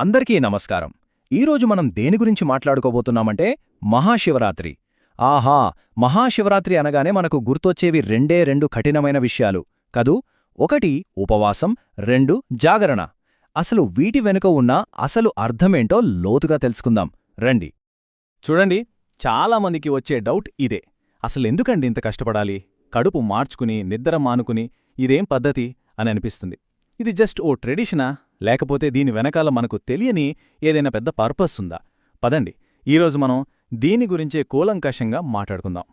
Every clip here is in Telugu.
అందరికీ నమస్కారం. ఈరోజు మనం దేని గురించి మాట్లాడుకోబోతున్నామంటే మహాశివరాత్రి. ఆహా మహాశివరాత్రి అనగానే మనకు గుర్తొచ్చేవి రెండే రెండు కఠినమైన విషయాలు. కదూ? ఒకటి ఉపవాసం. రెండు జాగరణ. అసలు వీటి వెనుక ఉన్న అసలు అర్థమేంటో లోతుగా తెలుసుకుందాం. రండి. చూడండి చాలామందికి వచ్చే డౌట్ ఇదే. అసలెందుకండి ఇంత కష్టపడాలి? కడుపు మార్చుకుని నిద్ర మానుకుని ఇదేం పద్ధతి? అని అనిపిస్తుంది. ఇది జస్ట్ ఓ ట్రెడిషనా? లేకపోతే దీని వెనకాల మనకు తెలియని ఏదైనా పెద్ద పర్పస్ ఉందా? పదండి ఈరోజు మనం దీని గురించే కూలంకషంగా మాట్లాడుకుందాం.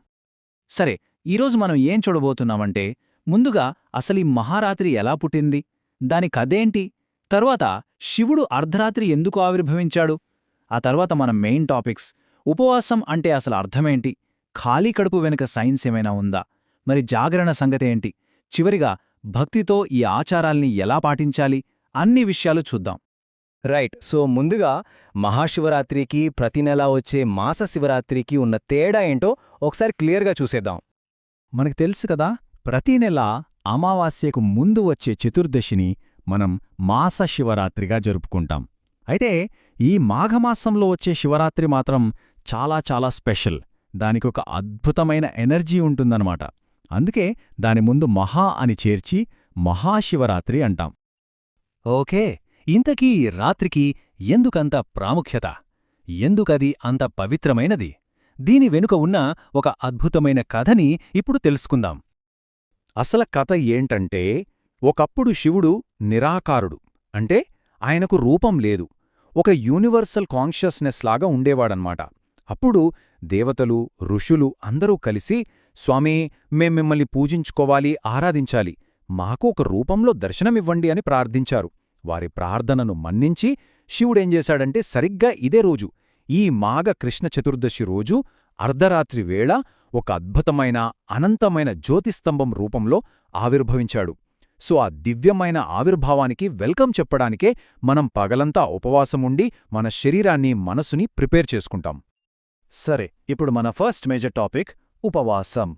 సరే ఈరోజు మనం ఏం చూడబోతున్నామంటే ముందుగా అసలీ మహారాత్రి ఎలా పుట్టింది? దాని కథేంటి? తరువాత శివుడు అర్ధరాత్రి ఎందుకు ఆవిర్భవించాడు? ఆ తర్వాత మన మెయిన్ టాపిక్స్ ఉపవాసం అంటే అసలు అర్థమేంటి? ఖాళీ కడుపు వెనుక సైన్స్ ఏమైనా ఉందా? మరి జాగరణ సంగతేంటి? చివరిగా భక్తితో ఈ ఆచారాల్ని ఎలా పాటించాలి? అన్ని విషయాలు చూద్దాం. రైట్. సో ముందుగా మహాశివరాత్రికి ప్రతి నెలా వచ్చే మాస శివరాత్రికి ఉన్న తేడా ఏంటో ఒకసారి క్లియర్గా చూసేద్దాం. మనకు తెలుసు కదా ప్రతి నెల అమావాస్యకు ముందు వచ్చే చతుర్దశిని మనం మాస శివరాత్రిగా జరుపుకుంటాం. అయితే ఈ మాఘమాసంలో వచ్చే శివరాత్రి మాత్రం చాలా చాలా స్పెషల్. దానికొక అద్భుతమైన ఎనర్జీ ఉంటుందన్నమాట. అందుకే దాని ముందు మహా అని చేర్చి మహాశివరాత్రి అంటాం. ఓకే ఇంతకీ రాత్రికి ఎందుకంత ప్రాముఖ్యత? ఎందుకది అంత పవిత్రమైనది? దీని వెనుక ఉన్న ఒక అద్భుతమైన కథని ఇప్పుడు తెలుసుకుందాం. అసల కథ ఏంటంటే ఒకప్పుడు శివుడు నిరాకారుడు. అంటే ఆయనకు రూపం లేదు. ఒక యూనివర్సల్ కాన్షియస్నెస్ లాగా ఉండేవాడన్మాట అప్పుడు దేవతలు ఋషులు అందరూ కలిసి స్వామీ మేం మిమ్మల్ని పూజించుకోవాలి ఆరాధించాలి. మాకు ఒక రూపంలో దర్శనమివ్వండి అని ప్రార్థించారు. వారి ప్రార్థనను మన్నించి శివుడేం చేశాడంటే సరిగ్గా ఇదే రోజు ఈ మాఘ కృష్ణ చతుర్దశి రోజు అర్ధరాత్రి వేళ ఒక అద్భుతమైన అనంతమైన జ్యోతిస్తంభం రూపంలో ఆవిర్భవించాడు. సో ఆ దివ్యమైన ఆవిర్భావానికి వెల్కమ్ చెప్పడానికే మనం పగలంతా ఉపవాసముండి మన శరీరాన్ని మనసుని ప్రిపేర్ చేసుకుంటాం. సరే ఇప్పుడు మన ఫస్ట్ మేజర్ టాపిక్ ఉపవాసం.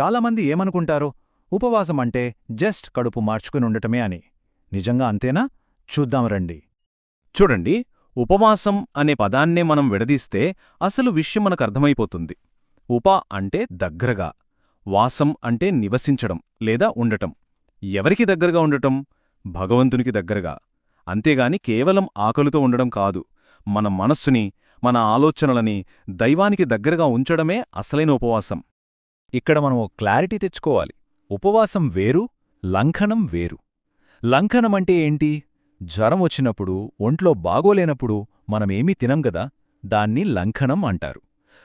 చాలామంది ఏమనుకుంటారు? ఉపవాసం అంటే జస్ట్ కడుపు మార్చుకుని ఉండటమే అని. నిజంగా అంతేనా? చూద్దాం రండి. చూడండి ఉపవాసం అనే పదాన్నే మనం విడదీస్తే అసలు విషయం మనకు అర్థమైపోతుంది. ఉప అంటే దగ్గరగా వాసం అంటే నివసించడం లేదా ఉండటం. ఎవరికి దగ్గరగా ఉండటం? భగవంతునికి దగ్గరగా. అంతేగాని కేవలం ఆకలితో ఉండడం కాదు. మన మనస్సుని మన ఆలోచనలని దైవానికి దగ్గరగా ఉంచడమే అసలైన ఉపవాసం. ఇక్కడ మనం క్లారిటీ తెచ్చుకోవాలి. ఉపవాసం వేరు లంఘనం వేరు. లంఘనమంటే ఏంటి? జ్వరం వచ్చినప్పుడు ఒంట్లో బాగోలేనప్పుడు మనమేమీ తినం గదా? దాన్ని లంఘనం అంటారు.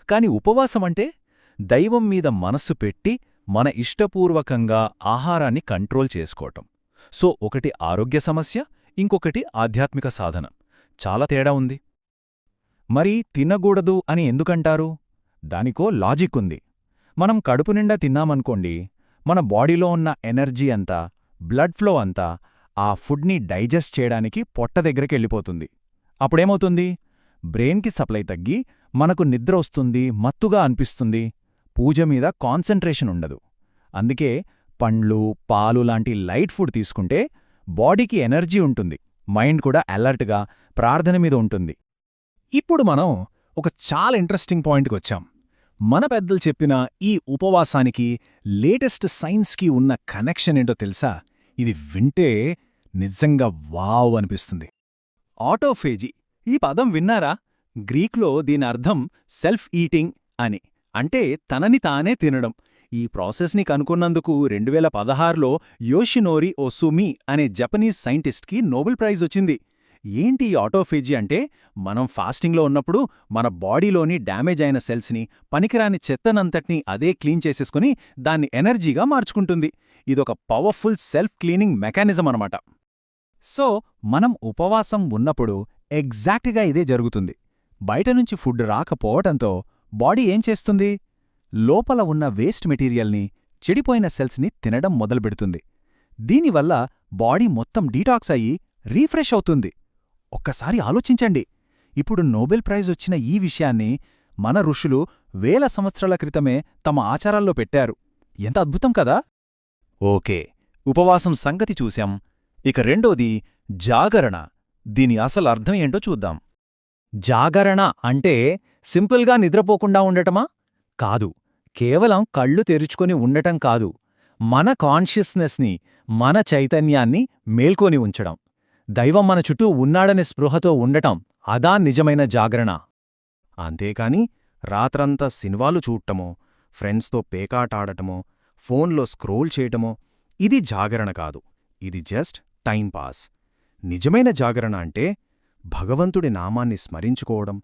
కాని ఉపవాసమంటే దైవం మీద మనస్సు పెట్టి మన ఇష్టపూర్వకంగా ఆహారాన్ని కంట్రోల్ చేసుకోవటం. సో ఒకటి ఆరోగ్య సమస్య ఇంకొకటి ఆధ్యాత్మిక సాధన. చాలా తేడా ఉంది. మరి తినకూడదు అని ఎందుకంటారు? దానికో లాజిక్ ఉంది. మనం కడుపు నిండా తిన్నామనుకోండి మన బాడీలో ఉన్న ఎనర్జీ అంతా బ్లడ్ ఫ్లో అంతా ఆ ఫుడ్ని డైజెస్ట్ చేయడానికి పొట్ట దగ్గరకెళ్ళిపోతుంది అప్పుడేమవుతుంది? బ్రెయిన్కి సప్లై తగ్గి మనకు నిద్ర వస్తుంది మత్తుగా అనిపిస్తుంది. పూజ మీద కాన్సంట్రేషన్ ఉండదు. అందుకే పండ్లు పాలు లాంటి లైట్ ఫుడ్ తీసుకుంటే బాడీకి ఎనర్జీ ఉంటుంది. మైండ్ కూడా అలర్ట్గా ప్రార్థన మీద ఉంటుంది. ఇప్పుడు మనం ఒక చాలా ఇంట్రెస్టింగ్ పాయింట్కి వచ్చాం. మన పెద్దలు చెప్పిన ఈ ఉపవాసానికి లేటెస్ట్ సైన్స్కి ఉన్న కనెక్షన్ ఏంటో తెలుసా? ఇది వింటే నిజంగా వావ్ అనిపిస్తుంది. ఆటోఫేజీ. ఈ పదం విన్నారా? గ్రీక్లో దీని అర్థం సెల్ఫ్ ఈటింగ్ అని. అంటే తనని తానే తినడం. ఈ ప్రాసెస్ని కనుక్కున్నందుకు రెండువేల పదహారులో యోషినోరి ఓసుమి అనే జపనీస్ సైంటిస్ట్కి నోబెల్ ప్రైజ్ వచ్చింది. ఏంటి ఈ ఆటోఫేజీ అంటే? మనం ఫాస్టింగ్లో ఉన్నప్పుడు మన బాడీలోని డ్యామేజ్ అయిన సెల్స్ని పనికిరాని చెత్తనంతటినీ అదే క్లీన్ చేసేసుకుని దాన్ని ఎనర్జీగా మార్చుకుంటుంది. ఇదొక పవర్ఫుల్ సెల్ఫ్ క్లీనింగ్ మెకానిజం అనమాట సో మనం ఉపవాసం ఉన్నప్పుడు ఎగ్జాక్ట్గా ఇదే జరుగుతుంది. బయట నుంచి ఫుడ్ రాకపోవటంతో బాడీ ఏం చేస్తుంది? లోపల ఉన్న వేస్ట్ మెటీరియల్ని చెడిపోయిన సెల్స్ని తినడం మొదలుపెడుతుంది. దీనివల్ల బాడీ మొత్తం డీటాక్స్ అయ్యి రీఫ్రెష్ అవుతుంది. ఒక్కసారి ఆలోచించండి. ఇప్పుడు నోబెల్ ప్రైజ్ వచ్చిన ఈ విషయాన్ని మన ఋషులు వేల సంవత్సరాల క్రితమే తమ ఆచారాల్లో పెట్టారు. ఎంత అద్భుతం కదా! ఓకే ఉపవాసం సంగతి చూశాం. ఇక రెండోది జాగరణ. దీని అసలు అర్థం ఏంటో చూద్దాం. జాగరణ అంటే సింపుల్గా నిద్రపోకుండా ఉండటమా? కాదు కేవలం కళ్ళు తెరుచుకొని ఉండటం కాదు. మన కాన్షియస్నెస్ని మన చైతన్యాన్ని మేల్కొని ఉంచడం. దైవం మన చుట్టూ ఉన్నాడనే స్పృహతో ఉండటం అదా నిజమైన జాగరణ. అంతేకాని రాత్రంతా సినిమాలు చూడటమో ఫ్రెండ్స్తో పేకాటాడటమో ఫోన్లో స్క్రోల్ చేయటమో ఇది జాగరణ కాదు. ఇది జస్ట్ టైంపాస్ నిజమైన జాగరణ అంటే భగవంతుడి నామాన్ని స్మరించుకోవడం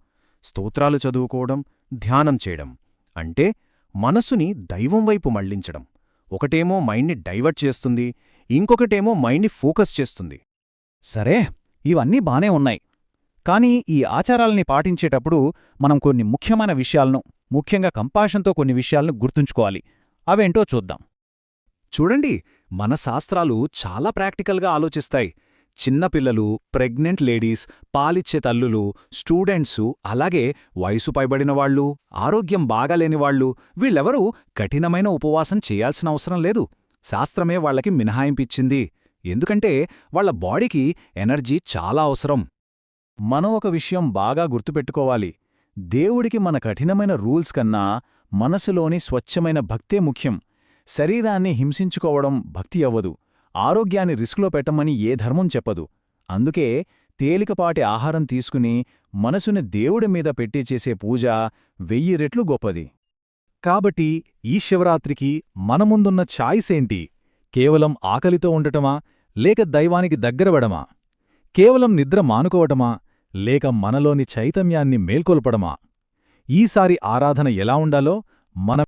స్తోత్రాలు చదువుకోవడం ధ్యానం చేయడం. అంటే మనసుని దైవం వైపు మళ్ళించడం. ఒకటేమో మైండ్ని డైవర్ట్ చేస్తుంది ఇంకొకటేమో మైండ్ని ఫోకస్ చేస్తుంది. సరే ఇవన్నీ బానే ఉన్నాయి. కానీ ఈ ఆచారాల్ని పాటించేటప్పుడు మనం కొన్ని ముఖ్యమైన విషయాలను ముఖ్యంగా కంపాషన్తో కొన్ని విషయాలను గుర్తుంచుకోవాలి. అవేంటో చూద్దాం. చూడండి మన శాస్త్రాలు చాలా ప్రాక్టికల్గా ఆలోచిస్తాయి. చిన్నపిల్లలు ప్రెగ్నెంట్ లేడీస్ పాలిచ్చే తల్లులు స్టూడెంట్సు అలాగే వయసు పైబడిన వాళ్ళు ఆరోగ్యం బాగాలేనివాళ్ళు వీళ్ళెవరూ కఠినమైన ఉపవాసం చేయాల్సిన అవసరం లేదు. శాస్త్రమే వాళ్ళకి మినహాయింపిచ్చింది. ఎందుకంటే వాళ్ళ బాడీకి ఎనర్జీ చాలా అవసరం. మనం ఒక విషయం బాగా గుర్తుపెట్టుకోవాలి. దేవుడికి మన కఠినమైన రూల్స్ కన్నా మనసులోని స్వచ్ఛమైన భక్తే ముఖ్యం. శరీరాన్ని హింసించుకోవడం భక్తి అవ్వదు. ఆరోగ్యాన్ని రిస్క్లో పెట్టమని ఏ ధర్మం చెప్పదు. అందుకే తేలికపాటి ఆహారం తీసుకుని మనసుని దేవుడి మీద పెట్టి చేసే పూజ వెయ్యి రెట్లు గొప్పది. కాబట్టి ఈ శివరాత్రికి మన ముందున్న ఛాయిస్ ఏంటి? కేవలం ఆకలితో ఉండటమా? లేక దైవానికి దగ్గరవడమా? కేవలం నిద్ర మానుకోవటమా? లేక మనలోని చైతన్యాన్ని మేల్కొల్పడమా? ఈసారి ఆరాధన ఎలా ఉండాలో మన